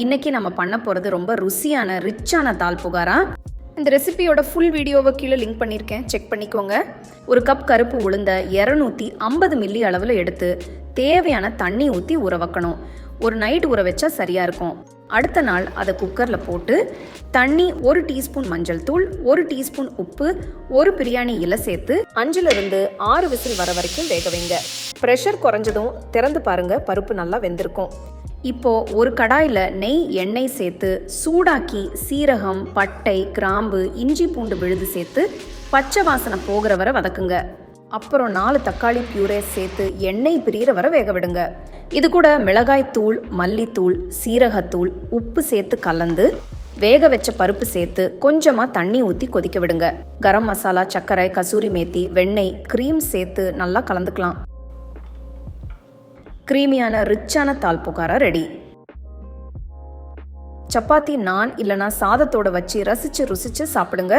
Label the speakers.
Speaker 1: இன்னைக்கு நம்ம பண்ண போகிறது ரொம்ப ருசியான ரிச்சான தால் புகாரா? இந்த ரெசிபியோட ஃபுல் வீடியோவை கீழே லிங்க் பண்ணியிருக்கேன். செக் பண்ணிக்கோங்க. ஒரு கப் கருப்பு உளுந்த இரநூத்தி ஐம்பது மில்லி அளவில் எடுத்து தேவையான தண்ணி ஊற்றி ஊற வைக்கணும். ஒரு நைட் ஊற வச்சா சரியாக இருக்கும். அடுத்த நாள் அதை குக்கரில் போட்டு தண்ணி ஒரு டீஸ்பூன் மஞ்சள் தூள் ஒரு டீஸ்பூன் உப்பு ஒரு பிரியாணி இலை சேர்த்து அஞ்சுலேருந்து ஆறு விசில் வர வரைக்கும் வேக வைங்க. ப்ரெஷர் குறைஞ்சதும் திறந்து பாருங்க பருப்பு நல்லா வெந்திருக்கும். இப்போ ஒரு கடாயில் நெய் எண்ணெய் சேர்த்து சூடாக்கி சீரகம் பட்டை கிராம்பு இஞ்சி பூண்டு விழுது சேர்த்து பச்சை வாசனை போகிற வரை வதக்குங்க. அப்புறம் நாலு தக்காளி பியூரே சேர்த்து எண்ணெய் பிரியிற வரை வேக விடுங்க. இது கூட மிளகாய் தூள் மல்லித்தூள் சீரகத்தூள் உப்பு சேர்த்து கலந்து வேக வச்ச பருப்பு சேர்த்து கொஞ்சமாக தண்ணி ஊற்றி கொதிக்க விடுங்க. கரம் மசாலா சர்க்கரை கசூரி மேத்தி வெண்ணெய் க்ரீம் சேர்த்து நல்லா கலந்துக்கலாம். க்ரீமியான ரிச்சான தால் ரெடி சப்பாத்தி நான் இல்லைனா சாதத்தோட வச்சு ரசிச்சு ருசிச்சு சாப்பிடுங்க.